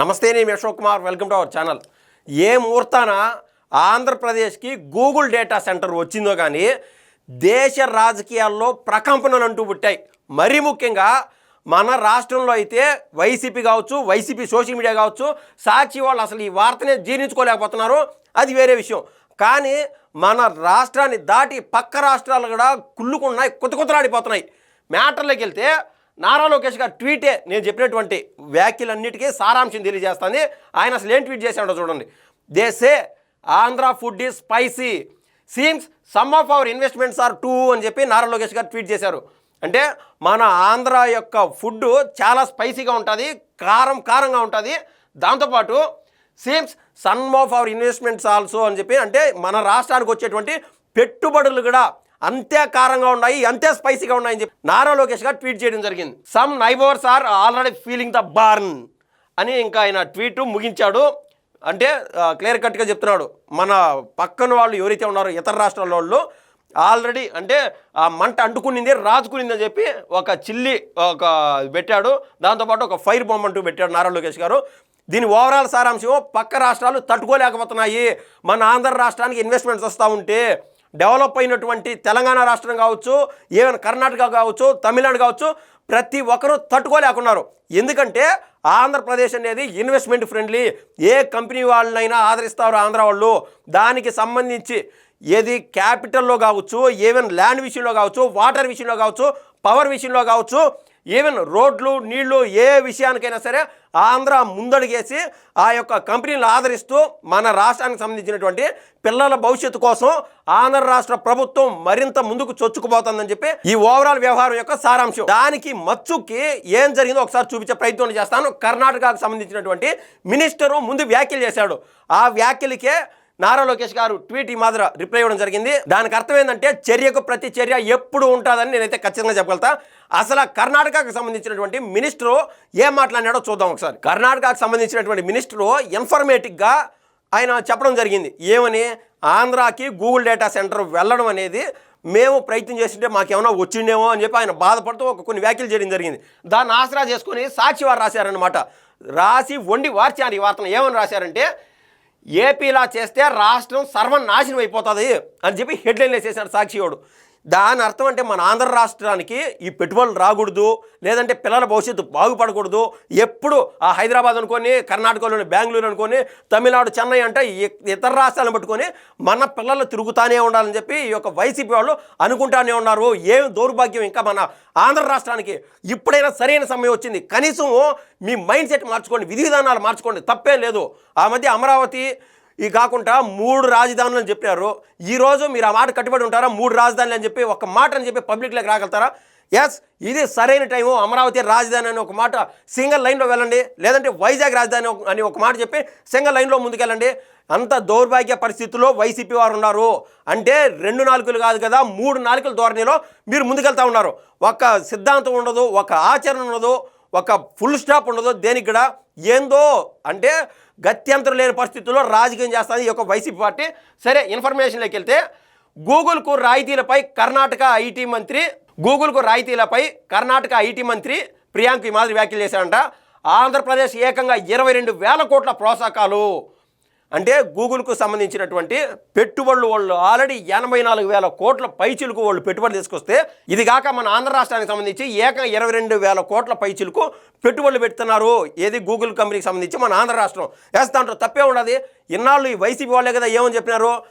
నమస్తే నేను Ashok Kumar. Welcome to our channel. ఏ ముహూర్తాన ఆంధ్రప్రదేశ్కి గూగుల్ డేటా సెంటర్ వచ్చిందో కానీ దేశ రాజకీయాల్లో ప్రకంపనలు అంటూ పుట్టాయి. మరీ ముఖ్యంగా మన రాష్ట్రంలో అయితే వైసీపీ కావచ్చు వైసీపీ సోషల్ మీడియా కావచ్చు సాక్షి వాళ్ళు అసలు ఈ వార్తనే జీర్ణించుకోలేకపోతున్నారు. అది వేరే విషయం. కానీ మన రాష్ట్రాన్ని దాటి పక్క రాష్ట్రాలు కూడా కుళ్ళుకున్నాయి కొత్త కొత్తలాడిపోతున్నాయి. మ్యాటర్లోకి వెళ్తే నారా లోకేష్ గారు ట్వీటే నేను చెప్పినటువంటి వ్యాఖ్యలన్నిటికీ సారాంశం తెలియజేస్తుంది ఆయన అసలు ఏం ట్వీట్ చేశాడో చూడండి. They say Andhra food is spicy seems some of our investments are too అని చెప్పి నారా లోకేష్ గారు ట్వీట్ చేశారు. అంటే మన ఆంధ్ర యొక్క ఫుడ్ చాలా స్పైసీగా ఉంటుంది కారం కారంగా ఉంటుంది. దాంతోపాటు seems some of our investments also అని చెప్పి అంటే మన రాష్ట్రానికి వచ్చేటువంటి పెట్టుబడులు కూడా అంతే కారంగా ఉన్నాయి అంతే స్పైసీగా ఉన్నాయని చెప్పి నారా లోకేష్ గారు ట్వీట్ చేయడం జరిగింది. Some neighbours are already feeling the burn అని ఇంకా ఆయన ట్వీట్ ముగించాడు. అంటే క్లియర్ కట్గా చెప్తున్నాడు. మన పక్కన వాళ్ళు ఎవరైతే ఉన్నారో ఇతర రాష్ట్రాల వాళ్ళు ఆల్రెడీ అంటే ఆ మంట అంటుకునింది రాజుకునింది అని చెప్పి ఒక చిల్లి ఒక పెట్టాడు. దాంతోపాటు ఒక ఫైర్ బొమ్మ అంటూ పెట్టాడు నారా లోకేష్ గారు. దీని ఓవరాల్ సారాంశం పక్క రాష్ట్రాలు తట్టుకోలేకపోతున్నాయి. మన ఆంధ్ర రాష్ట్రానికి ఇన్వెస్ట్మెంట్స్ వస్తూ ఉంటే డెవలప్ అయినటువంటి తెలంగాణ రాష్ట్రం కావచ్చు ఈవెన్ కర్ణాటక కావచ్చు తమిళనాడు కావచ్చు ప్రతి ఒక్కరూ తట్టుకోలేకున్నారు. ఎందుకంటే ఆంధ్రప్రదేశ్ అనేది ఇన్వెస్ట్మెంట్ ఫ్రెండ్లీ ఏ కంపెనీ వాళ్ళనైనా ఆదరిస్తారు ఆంధ్ర వాళ్ళు. దానికి సంబంధించి ఏది క్యాపిటల్లో కావచ్చు ఈవెన్ ల్యాండ్ విషయంలో కావచ్చు వాటర్ విషయంలో కావచ్చు పవర్ విషయంలో కావచ్చు ఈవెన్ రోడ్లు నీళ్ళు ఏ విషయానికైనా సరే ఆంధ్ర ముందడుగేసి ఆ యొక్క కంపెనీలు ఆదరిస్తూ మన రాష్ట్రానికి సంబంధించినటువంటి పిల్లల భవిష్యత్తు కోసం ఆంధ్ర రాష్ట్ర ప్రభుత్వం మరింత ముందుకు చొచ్చుకుపోతుందని చెప్పి ఈ ఓవరాల్ వ్యవహారం యొక్క సారాంశం. దానికి మచ్చుకి ఏం జరిగిందో ఒకసారి చూపించే ప్రయత్నం చేస్తాను. కర్ణాటకకు సంబంధించినటువంటి మినిస్టరు ముందు వ్యాఖ్యలు చేశాడు. ఆ వ్యాఖ్యలకే నారా లోకేష్ గారు ట్వీట్ ఈ మాదిరి రిప్లై ఇవ్వడం జరిగింది. దానికి అర్థం ఏంటంటే చర్యకు ప్రతి చర్య ఎప్పుడు ఉంటుందని నేనైతే ఖచ్చితంగా చెప్పగలుగుతా. అసలు కర్ణాటకకు సంబంధించినటువంటి మినిస్టరు ఏం మాట్లాడినాడో చూద్దాం ఒకసారి. కర్ణాటకకు సంబంధించినటువంటి మినిస్టరు ఇన్ఫర్మేటిక్గా ఆయన చెప్పడం జరిగింది. ఏమని? ఆంధ్రాకి గూగుల్ డేటా సెంటర్ వెళ్ళడం అనేది మేము ప్రయత్నం చేస్తుంటే మాకేమైనా వచ్చిండేమో అని చెప్పి ఆయన బాధపడుతూ ఒక కొన్ని వ్యాఖ్యలు చేయడం జరిగింది. దాన్ని ఆసరా చేసుకుని సాక్షి వారు రాశారనమాట రాసి వండి వార్చారు ఈ వార్తను ఏమని రాశారంటే ఏపీలా చేస్తే రాష్ట్రం సర్వనాశనం అయిపోతుంది అని చెప్పి హెడ్లైన్ వేసేసాడు సాక్షియోడు. దాని అర్థం అంటే మన ఆంధ్ర రాష్ట్రానికి ఈ పెట్టుబడులు రాకూడదు లేదంటే పిల్లల భవిష్యత్తు బాగుపడకూడదు. ఎప్పుడు ఆ హైదరాబాద్ అనుకొని కర్ణాటకలోని బెంగళూరు అనుకొని తమిళనాడు చెన్నై అంటే ఇతర రాష్ట్రాలను పట్టుకొని మన పిల్లలు తిరుగుతానే ఉండాలని చెప్పి ఈ యొక్క వైసీపీ వాళ్ళు అనుకుంటానే ఉన్నారు. ఏం దౌర్భాగ్యం ఇంకా మన ఆంధ్ర రాష్ట్రానికి. ఇప్పుడైనా సరైన సమయం వచ్చింది. కనీసం మీ మైండ్ సెట్ మార్చుకోండి విధి విధానాలు మార్చుకోండి. తప్పే లేదు. ఆ మధ్య అమరావతి ఈ కాకుండా మూడు రాజధానులు అని చెప్పారు. ఈరోజు మీరు ఆ మాట కట్టుబడి ఉంటారా? మూడు రాజధానులు అని చెప్పి ఒక మాట అని చెప్పి పబ్లిక్లోకి రాగలుగుతారా? ఎస్ ఇది సరైన టైము అమరావతి రాజధాని అని ఒక మాట సింగిల్ లైన్లో వెళ్ళండి. లేదంటే వైజాగ్ రాజధాని అని ఒక మాట చెప్పి సింగిల్ లైన్లో ముందుకెళ్ళండి. అంత దౌర్భాగ్య పరిస్థితుల్లో వైసీపీ వారు ఉన్నారు. అంటే రెండు నాలుగులు కాదు కదా మూడు నాలుగుల ధోరణిలో మీరు ముందుకెళ్తా ఉన్నారు. ఒక సిద్ధాంతం ఉండదు ఒక ఆచరణ ఉండదు ఒక ఫుల్ స్టాప్ ఉండదు. దేనికి కూడా ఏందో అంటే గత్యంతరం లేని పరిస్థితుల్లో రాజకీయం చేస్తుంది ఈ యొక్క వైసీపీ పార్టీ సరే ఇన్ఫర్మేషన్లోకి వెళ్తే గూగుల్కు రాయితీలపై కర్ణాటక ఐటీ మంత్రి గూగుల్కు రాయితీలపై కర్ణాటక ఐటీ మంత్రి ప్రియాంక్ ఈ మాదిరి వ్యాఖ్యలు చేశారంట. ఆంధ్రప్రదేశ్ ఏకంగా ఇరవై రెండు వేల కోట్ల ప్రోత్సాహకాలు. అంటే గూగుల్కు సంబంధించినటువంటి పెట్టుబడులు వాళ్ళు ఆల్రెడీ ఎనభై నాలుగు వేల కోట్ల పైచిలకు వాళ్ళు పెట్టుబడులు తీసుకొస్తే ఇది కాక మన ఆంధ్ర రాష్ట్రానికి సంబంధించి ఏక ఇరవై రెండు వేల కోట్ల పైచిలకు పెట్టుబడులు పెడుతున్నారు. ఏది గూగుల్ కంపెనీకి సంబంధించి మన ఆంధ్ర రాష్ట్రం. వేస్తా తప్పే ఉండదు. ఇన్నాళ్ళు ఈ వైసీపీ వాళ్ళే కదా ఏమని చెప్పినారు?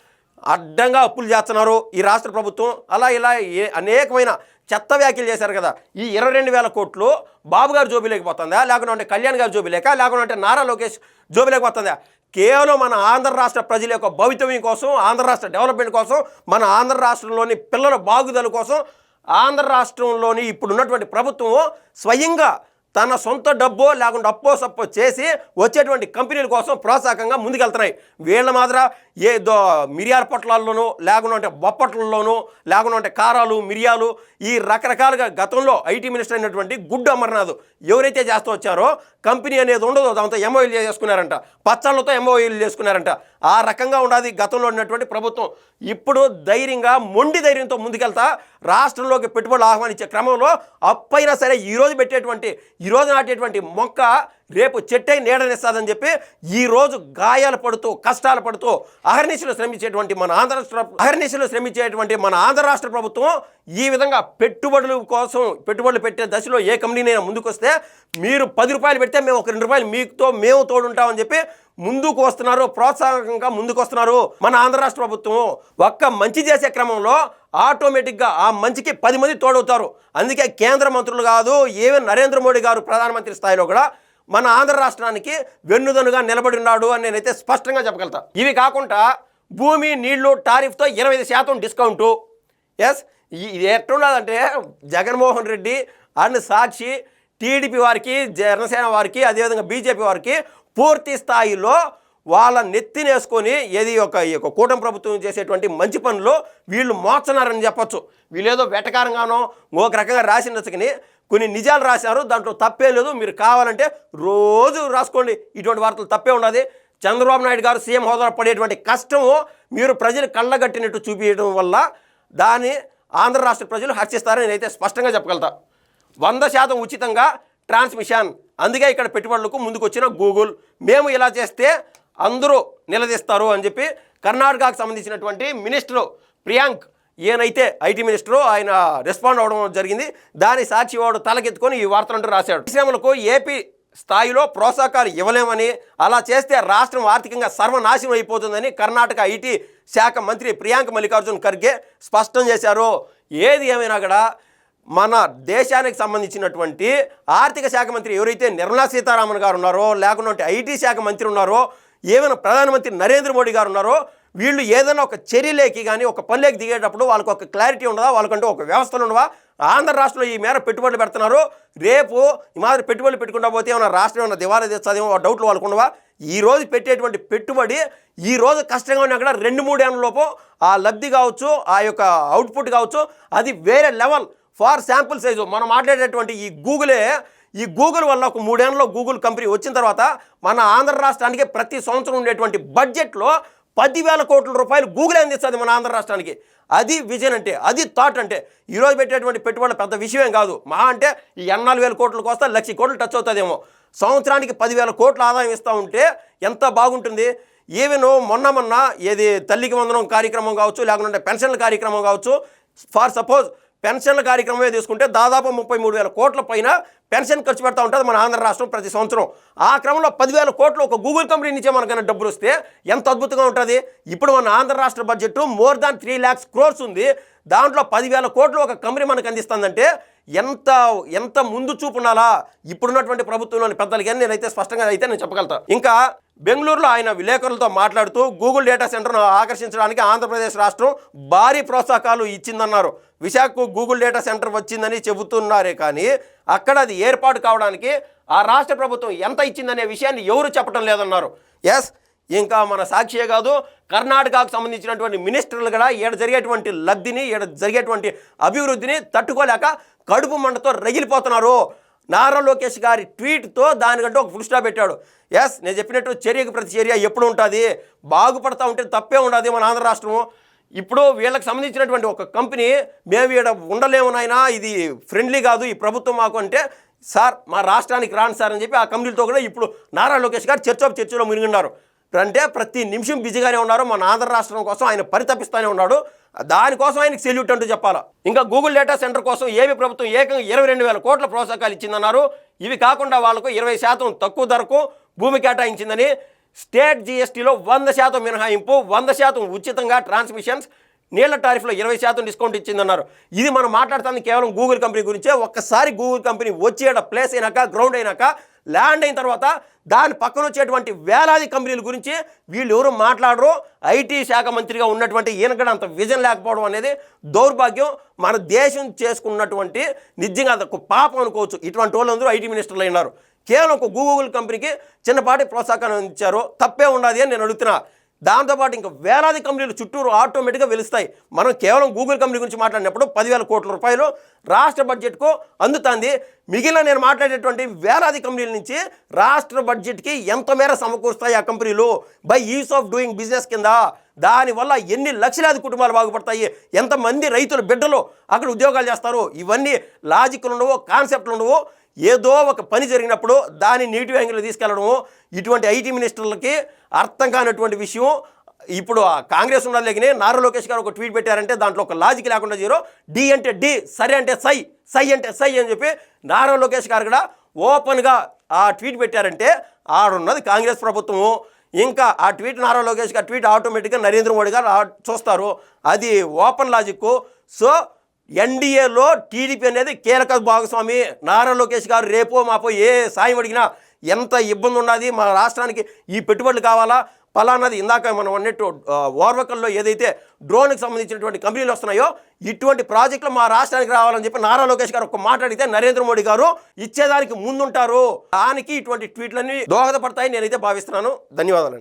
అడ్డంగా అప్పులు చేస్తున్నారు ఈ రాష్ట్ర ప్రభుత్వం. అలా ఇలా ఏ- అనేకమైన చెత్త వ్యాఖ్యలు చేశారు కదా. ఈ ఇరవై రెండు వేల కోట్లు బాబు గారు జోబీలోకి పోతుందా? లేకుంటే కళ్యాణ్ గారు జోబీలేక లేకుంటే నారా లోకేష్ జోబీలోకి పోతుందా? కేవలం మన ఆంధ్ర రాష్ట్ర ప్రజల యొక్క భవితవ్యం కోసం ఆంధ్ర రాష్ట్ర డెవలప్మెంట్ కోసం మన ఆంధ్ర రాష్ట్రంలోని పిల్లల బాగుదల కోసం ఆంధ్ర రాష్ట్రంలోని ఇప్పుడున్నటువంటి ప్రభుత్వం స్వయంగా తన సొంత డబ్బో లేకుండా అప్పో సప్పో చేసి వచ్చేటువంటి కంపెనీల కోసం ప్రోత్సాహకంగా ముందుకెళ్తున్నాయి. వీళ్ళ మాదిర ఏ దో మిరియాల పొట్లాల్లోనూ లేకుండా అంటే బొప్పట్లలోనూ లేకుండా అంటే కారాలు మిరియాలు ఈ రకరకాలుగా గతంలో ఐటీ మినిస్టర్ అయినటువంటి గుడ్డు అమర్నాథ్ ఎవరైతే చేస్తూ వచ్చారో కంపెనీ అనేది ఉండదు దాంతో ఎంఓఎల్ చేసుకున్నారంట. పచ్చళ్ళతో ఎంఓఎల్ చేసుకున్నారంట. ఆ రకంగా ఉండాలి గతంలో ఉన్నటువంటి ప్రభుత్వం. ఇప్పుడు ధైర్యంగా మొండి ధైర్యంతో ముందుకెళ్తా రాష్ట్రంలోకి పెట్టుబడులు ఆహ్వానించే క్రమంలో అప్పైనా సరే ఈరోజు పెట్టేటువంటి ఈరోజు నాటేటువంటి మొక్క రేపు చెట్టై నీడనిస్తుందని చెప్పి ఈ రోజు గాయాలు పడుతూ కష్టాలు పడుతూ అహర్నిశలు శ్రమించేటువంటి మన ఆంధ్ర రాష్ట్ర అహర్నిశలు శ్రమించేటువంటి మన ఆంధ్ర రాష్ట్ర ప్రభుత్వం ఈ విధంగా పెట్టుబడుల కోసం పెట్టుబడులు పెట్టే దశలో ఏ కంపెనీనైనా ముందుకొస్తే మీరు పది రూపాయలు పెడితే మేము ఒక రెండు రూపాయలు మీతో మేము తోడుంటామని చెప్పి ముందుకు వస్తున్నారు ప్రోత్సాహకంగా ముందుకు వస్తున్నారు మన ఆంధ్ర రాష్ట్ర ప్రభుత్వం. ఒక్క మంచి చేసే క్రమంలో ఆటోమేటిక్గా ఆ మంచికి పది మంది తోడవుతారు. అందుకే కేంద్ర మంత్రులు కాదు ఏవే నరేంద్ర మోడీ గారు ప్రధానమంత్రి స్థాయిలో కూడా మన ఆంధ్ర రాష్ట్రానికి వెన్నుదనుగా నిలబడి ఉన్నాడు అని నేనైతే స్పష్టంగా చెప్పగలుగుతా. ఇవి కాకుండా భూమి నీళ్ళు టారిఫ్తో ఇరవై ఐదు శాతం డిస్కౌంటు. ఎస్ ఇది ఎట్లున్నదంటే జగన్మోహన్ రెడ్డి అండ్ సాక్షి టీడీపీ వారికి జనసేన వారికి అదేవిధంగా బీజేపీ వారికి పూర్తి స్థాయిలో వాళ్ళ నెత్తినేసుకొని ఏది ఒక ఈ యొక్క కూటమి ప్రభుత్వం చేసేటువంటి మంచి పనులు వీళ్ళు మోస్తున్నారని చెప్పొచ్చు. వీళ్ళేదో వెటకారంగానో ఒక రకంగా రాసినచ్చకని కొన్ని నిజాలు రాశారు దాంట్లో తప్పే లేదు. మీరు కావాలంటే రోజు రాసుకోండి. ఇటువంటి వార్తలు తప్పే ఉండదు. చంద్రబాబు నాయుడు గారు సీఎం హోదా పడేటువంటి కష్టము మీరు ప్రజలు కళ్ళగట్టినట్టు చూపించడం వల్ల దాన్ని ఆంధ్ర రాష్ట్ర ప్రజలు హర్షిస్తారని నేనైతే స్పష్టంగా చెప్పగలుగుతా. వంద శాతం ఉచితంగా ట్రాన్స్మిషన్. అందుకే ఇక్కడ పెట్టుబడులకు ముందుకొచ్చిన గూగుల్. మేము ఇలా చేస్తే అందరూ నిలదీస్తారు అని చెప్పి కర్ణాటకకు సంబంధించినటువంటి మినిస్టరు ప్రియాంక్ ఈయనైతే ఐటీ మినిస్టరు ఆయన రెస్పాండ్ అవ్వడం జరిగింది. దాని సాక్షి వాడు తలకెత్తుకొని ఈ వార్తలంటూ రాశాడు. పరిశ్రమలకు ఏపీ స్థాయిలో ప్రోత్సాహకాలు ఇవ్వలేమని అలా చేస్తే రాష్ట్రం ఆర్థికంగా సర్వనాశనం అయిపోతుందని కర్ణాటక ఐటీ శాఖ మంత్రి ప్రియాంక మల్లికార్జున్ ఖర్గే స్పష్టం చేశారు. ఏది ఏమైనా కూడా మన దేశానికి సంబంధించినటువంటి ఆర్థిక శాఖ మంత్రి ఎవరైతే నిర్మలా సీతారామన్ గారు ఉన్నారో లేకుంటే ఐటీ శాఖ మంత్రి ఉన్నారో ఏమైనా ప్రధానమంత్రి నరేంద్ర మోడీ గారు ఉన్నారో వీళ్ళు ఏదైనా ఒక చర్యలేకి కానీ ఒక పల్లెకి దిగేటప్పుడు వాళ్ళకి ఒక క్లారిటీ ఉండదా? వాళ్ళకంటూ ఒక వ్యవస్థలు ఉండవా? ఆంధ్ర రాష్ట్రంలో ఈ మేర పెట్టుబడులు పెడుతున్నారు. రేపు ఈ మాదిరి పెట్టుబడులు పెట్టుకుంటా పోతే ఏమైనా రాష్ట్రం ఏమైనా దివాలా తెస్తుందేమో డౌట్లు వాళ్ళకు ఉండవా? ఈ రోజు పెట్టేటువంటి పెట్టుబడి ఈ రోజు కష్టంగా ఉన్నా కూడా రెండు మూడు లోపు ఆ లబ్ధి కావచ్చు ఆ యొక్క అవుట్పుట్ కావచ్చు అది వేరే లెవెల్. ఫార్ శాంపుల్ సైజు మనం మాట్లాడేటువంటి ఈ గూగులే ఈ గూగుల్ వల్ల ఒక మూడేళ్ళలో గూగుల్ కంపెనీ వచ్చిన తర్వాత మన ఆంధ్ర రాష్ట్రానికి ప్రతి సంవత్సరం ఉండేటువంటి బడ్జెట్లో పదివేల కోట్ల రూపాయలు గూగుల్ అందిస్తుంది మన ఆంధ్ర రాష్ట్రానికి. అది విజన్ అంటే అది థాట్ అంటే ఈరోజు పెట్టేటువంటి పెట్టుబడులు పెద్ద విషయం కాదు. మా అంటే ఈ ఎన్నాలుగు వేల కోట్లకు వస్తే లక్ష కోట్లు టచ్ అవుతుందేమో. సంవత్సరానికి పదివేల కోట్ల ఆదాయం ఇస్తూ ఉంటే ఎంత బాగుంటుంది? ఈవెన్ మొన్న మొన్న ఏది తల్లికి వందనం కార్యక్రమం కావచ్చు లేకుంటే పెన్షన్ల కార్యక్రమం కావచ్చు. ఫార్ సపోజ్ పెన్షన్ల కార్యక్రమమే తీసుకుంటే దాదాపు ముప్పై మూడు వేల కోట్ల పైన పెన్షన్ ఖర్చు పెడతా ఉంటుంది మన ఆంధ్ర రాష్ట్రం ప్రతి సంవత్సరం. ఆ క్రమంలో పదివేల కోట్లు ఒక గూగుల్ కంపెనీ నుంచే మనకైనా డబ్బులు వస్తే ఎంత అద్భుతంగా ఉంటుంది? ఇప్పుడు మన ఆంధ్ర రాష్ట్ర budget more than three lakhs crores ఉంది. దాంట్లో పదివేల కోట్లు ఒక కంపెనీ మనకు అందిస్తుందంటే ఎంత ఎంత ముందు చూపు ఉండాలా? ఇప్పుడున్నటువంటి ప్రభుత్వంలోని పెద్దలకి అని నేనైతే స్పష్టంగా అయితే నేను చెప్పగలుగుతాను ఇంకా బెంగళూరులో ఆయన విలేకరులతో మాట్లాడుతూ గూగుల్ డేటా సెంటర్ను ఆకర్షించడానికి ఆంధ్రప్రదేశ్ రాష్ట్రం భారీ ప్రోత్సాహకాలు ఇచ్చిందన్నారు. విశాఖకు గూగుల్ డేటా సెంటర్ వచ్చిందని చెబుతున్నారే కానీ అక్కడ అది ఏర్పాటు కావడానికి ఆ రాష్ట్ర ప్రభుత్వం ఎంత ఇచ్చిందనే విషయాన్ని ఎవరు చెప్పడం లేదన్నారు. ఎస్ ఇంకా మన సాక్షియే కాదు కర్ణాటకకు సంబంధించినటువంటి మినిస్టర్లు కూడా ఈడ జరిగేటువంటి లబ్ధిని ఈడ జరిగేటువంటి అభివృద్ధిని తట్టుకోలేక కడుపు మంటతో రగిలిపోతున్నారు. నారా లోకేష్ గారి ట్వీట్తో దానికంటే ఒక ఫుల్ స్టాప్ పెట్టాడు. ఎస్ నేను చెప్పినట్టు చర్యకు ప్రతి చర్య ఎప్పుడు ఉంటుంది? బాగుపడతా ఉంటే తప్పే ఉండదు మన ఆంధ్ర రాష్ట్రము. ఇప్పుడు వీళ్ళకి సంబంధించినటువంటి ఒక కంపెనీ మేము ఇక్కడ ఉండలేము నాయనా ఇది ఫ్రెండ్లీ కాదు ఈ ప్రభుత్వం మాకు అంటే సార్ మా రాష్ట్రానికి రాను సార్ అని చెప్పి ఆ కంపెనీలతో కూడా ఇప్పుడు నారా లోకేష్ గారు చర్చ చర్చలో మునిగిన్నారు అంటే ప్రతి నిమిషం బిజీగానే ఉన్నారు. మన ఆంధ్ర రాష్ట్రం కోసం ఆయన పరితపిస్తూనే ఉన్నాడు. దానికోసం ఆయనకి సెల్యూట్ అంటూ చెప్పాలా? ఇంకా గూగుల్ డేటా సెంటర్ కోసం ఏపీ ప్రభుత్వం ఏకంగా ఇరవై రెండు వేల కోట్ల ప్రోత్సాహకాలు ఇచ్చిందన్నారు. ఇవి కాకుండా వాళ్ళకు ఇరవై శాతం తక్కువ ధరకు భూమి కేటాయించిందని స్టేట్ జీఎస్టీలో వంద శాతం మినహాయింపు వంద శాతం ఉచితంగా ట్రాన్స్మిషన్స్ నీళ్ళ టారిఫ్లో ఇరవై శాతం డిస్కౌంట్ ఇచ్చిందన్నారు. ఇది మనం మాట్లాడుతుంది కేవలం గూగుల్ కంపెనీ గురించే. ఒక్కసారి గూగుల్ కంపెనీ వచ్చేట ప్లేస్ అయినాక గ్రౌండ్ అయినాక ల్యాండ్ అయిన తర్వాత దాని పక్కన వచ్చేటువంటి వేలాది కంపెనీల గురించి వీళ్ళు ఎవరు మాట్లాడరు ఐటీ శాఖ మంత్రిగా ఉన్నటువంటి ఈయన కూడా అంత విజన్ లేకపోవడం అనేది దౌర్భాగ్యం. మన దేశం చేసుకున్నటువంటి నిజంగా అదొక పాపం అనుకోవచ్చు. ఇటువంటి వాళ్ళందరూ ఐటీ మినిస్టర్లు అయినారు. కేవలం ఒక గూగుల్ కంపెనీకి చిన్నపాటి ప్రోత్సాహం ఇచ్చారు తప్పే ఉండదు అని నేను అడుగుతున్నా. దాంతోపాటు ఇంకా వేలాది కంపెనీలు చుట్టూరు ఆటోమేటిక్గా వెలుస్తాయి. మనం కేవలం గూగుల్ కంపెనీ గురించి మాట్లాడినప్పుడు పదివేల కోట్ల రూపాయలు రాష్ట్ర బడ్జెట్కు అందుతుంది. మిగిలిన నేను మాట్లాడేటువంటి వేలాది కంపెనీల నుంచి రాష్ట్ర బడ్జెట్కి ఎంత మేర సమకూరుస్తాయి ఆ కంపెనీలు? By ease of doing business కింద. దానివల్ల ఎన్ని లక్షలాది కుటుంబాలు బాగుపడతాయి? ఎంతమంది రైతులు బిడ్డలు అక్కడ ఉద్యోగాలు చేస్తారు? ఇవన్నీ లాజిక్లు ఉండవు కాన్సెప్ట్లు ఉండవు. ఏదో ఒక పని జరిగినప్పుడు దాన్ని నెగిటివ్ యాంగిల్లో తీసుకెళ్ళడము ఇటువంటి ఐటీ మినిస్టర్లకి అర్థం కానటువంటి విషయం. ఇప్పుడు ఆ కాంగ్రెస్ ఉన్నది లేకనే నారా లోకేష్ గారు ఒక ట్వీట్ పెట్టారంటే దాంట్లో ఒక లాజిక్ లేకుండా జీరో డి అంటే డి సరే అంటే సై సై అంటే సై అని చెప్పి నారా లోకేష్ గారు కూడా ఓపెన్గా ఆ ట్వీట్ పెట్టారంటే ఆడున్నది కాంగ్రెస్ ప్రభుత్వము. ఇంకా ఆ ట్వీట్ నారా లోకేష్ గారు ట్వీట్ ఆటోమేటిక్గా నరేంద్ర మోడీ గారు చూస్తారు. అది ఓపెన్ లాజిక్ సో ఎన్డీఏలో టీడీపీ అనేది కీలక భాగస్వామి. నారా లోకేష్ గారు రేపో మాపో ఏ సాయం అడిగినా ఎంత ఇబ్బంది ఉన్నది? మా రాష్ట్రానికి ఈ పెట్టుబడులు కావాలా? పలానాది ఇందాక మనం అన్నట్టు ఓర్వకల్లో ఏదైతే డ్రోన్కి సంబంధించినటువంటి కంపెనీలు వస్తున్నాయో ఇటువంటి ప్రాజెక్టులు మా రాష్ట్రానికి రావాలని చెప్పి నారా లోకేష్ గారు ఒక మాట అడిగితే నరేంద్ర మోడీ గారు ఇచ్చేదానికి ముందుంటారు. దానికి ఇటువంటి ట్వీట్లన్నీ దోహదపడతాయి నేనైతే భావిస్తున్నాను. ధన్యవాదాలు